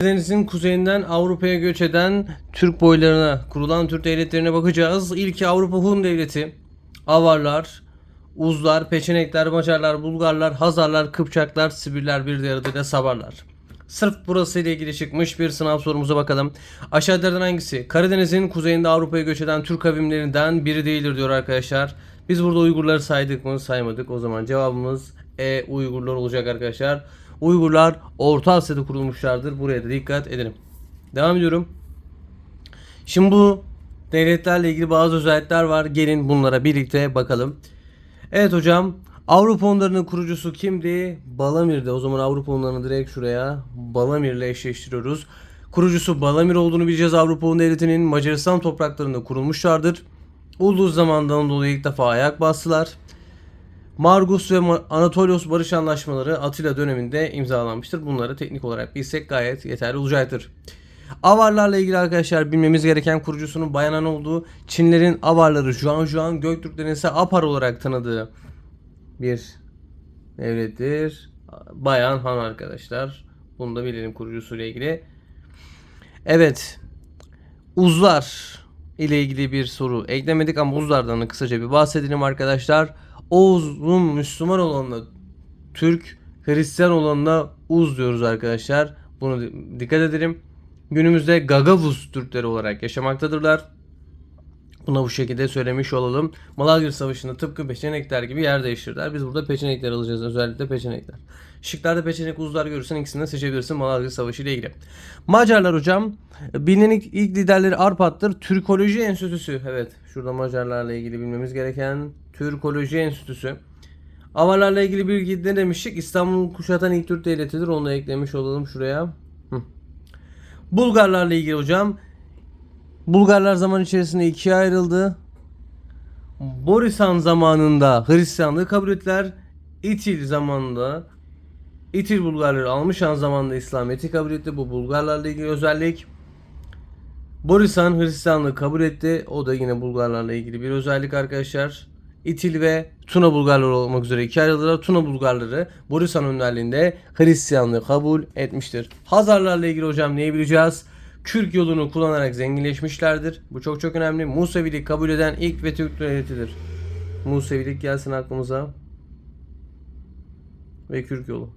Denizin kuzeyinden Avrupa'ya göç eden Türk boylarına, kurulan Türk devletlerine bakacağız. İlki Avrupa Hun Devleti, Avarlar, Uzlar, Peçenekler, Macarlar, Bulgarlar, Hazarlar, Kıpçaklar, Sibirler bir diğer adıyla Sabarlar. Sırf burası ile ilgili çıkmış bir sınav sorumuza bakalım. Aşağıdalardan hangisi? Karadeniz'in kuzeyinde Avrupa'ya göç eden Türk kavimlerinden biri değildir diyor arkadaşlar. Biz burada Uygurları saydık mı? Saymadık. O zaman cevabımız E Uygurlar olacak arkadaşlar. Uygurlar Orta Asya'da kurulmuşlardır. Buraya da dikkat edelim. Devam ediyorum. Şimdi bu devletlerle ilgili bazı özellikler var. Gelin bunlara birlikte bakalım. Evet hocam. Avrupa Hunları'nın kurucusu kimdi? Balamir'de. O zaman Avrupa Hunları'nı direkt şuraya Balamir'le eşleştiriyoruz. Kurucusu Balamir olduğunu bileceğiz. Avrupa Hun Devleti'nin Macaristan topraklarında kurulmuşlardır. Ulus zamandan dolayı ilk defa ayak bastılar. Margus ve Anatolios barış anlaşmaları Atilla döneminde imzalanmıştır. Bunları teknik olarak bilsek gayet yeterli olacaktır. Avarlarla ilgili arkadaşlar bilmemiz gereken kurucusunun Bayanan olduğu Çinlerin Avarları Juan Juan Göktürklerin ise Apar olarak tanıdığı bir devlettir. Bayan Han arkadaşlar. Bunu da bilelim kurucusuyla ilgili. Evet. Uzlar ile ilgili bir soru eklemedik ama Uzlardan da kısaca bir bahsedelim arkadaşlar. Oğuz'un Müslüman olanına Türk, Hristiyan olanına Uz diyoruz arkadaşlar. Bunu di- dikkat edelim. Günümüzde Gagavuz Türkleri olarak yaşamaktadırlar. Buna bu şekilde söylemiş olalım. Malazgirt Savaşı'nda tıpkı peçenekler gibi yer değiştirdiler. Biz burada peçenekler alacağız. Özellikle peçenekler. Şıklarda peçenek uzlar görürsen ikisinden seçebilirsin Malazgirt Savaşı ile ilgili. Macarlar hocam. Bilinen ilk, liderleri Arpat'tır. Türkoloji Enstitüsü. Evet. Şurada Macarlarla ilgili bilmemiz gereken Türkoloji Enstitüsü. Avarlarla ilgili bilgi ne demiştik? İstanbul'u kuşatan ilk Türk devletidir. Onu da eklemiş olalım şuraya. Hı. Bulgarlarla ilgili hocam. Bulgarlar zaman içerisinde ikiye ayrıldı. Borisan zamanında Hristiyanlığı kabul ettiler. İtil zamanında İtil Bulgarları Almışan zamanında İslamiyet'i kabul etti. Bu Bulgarlarla ilgili özellik. Borisan Hristiyanlığı kabul etti. O da yine Bulgarlarla ilgili bir özellik arkadaşlar. İtil ve Tuna Bulgarları olmak üzere iki ayrıldılar. Tuna Bulgarları Borisan önderliğinde Hristiyanlığı kabul etmiştir. Hazarlarla ilgili hocam neyi bileceğiz? Kürk yolunu kullanarak zenginleşmişlerdir. Bu çok çok önemli. Musevilik kabul eden ilk ve Türk devletidir. Musevilik gelsin aklımıza. Ve Kürk yolu.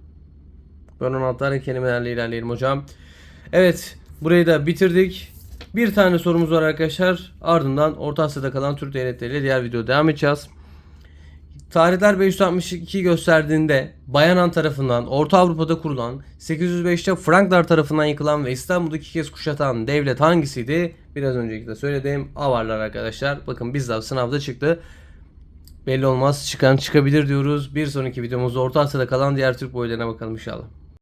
Ben 16 tane kelimelerle ilerleyelim hocam. Evet burayı da bitirdik. Bir tane sorumuz var arkadaşlar. Ardından Orta Asya'da kalan Türk devletleriyle diğer videoda devam edeceğiz. Tarihler 562 gösterdiğinde Bayanan tarafından Orta Avrupa'da kurulan, 805'te Franklar tarafından yıkılan ve İstanbul'u iki kez kuşatan devlet hangisiydi? Biraz önceki de söylediğim Avarlar arkadaşlar. Bakın bizzat sınavda çıktı. Belli olmaz çıkan çıkabilir diyoruz. Bir sonraki videomuzda Orta Asya'da kalan diğer Türk boylarına bakalım inşallah.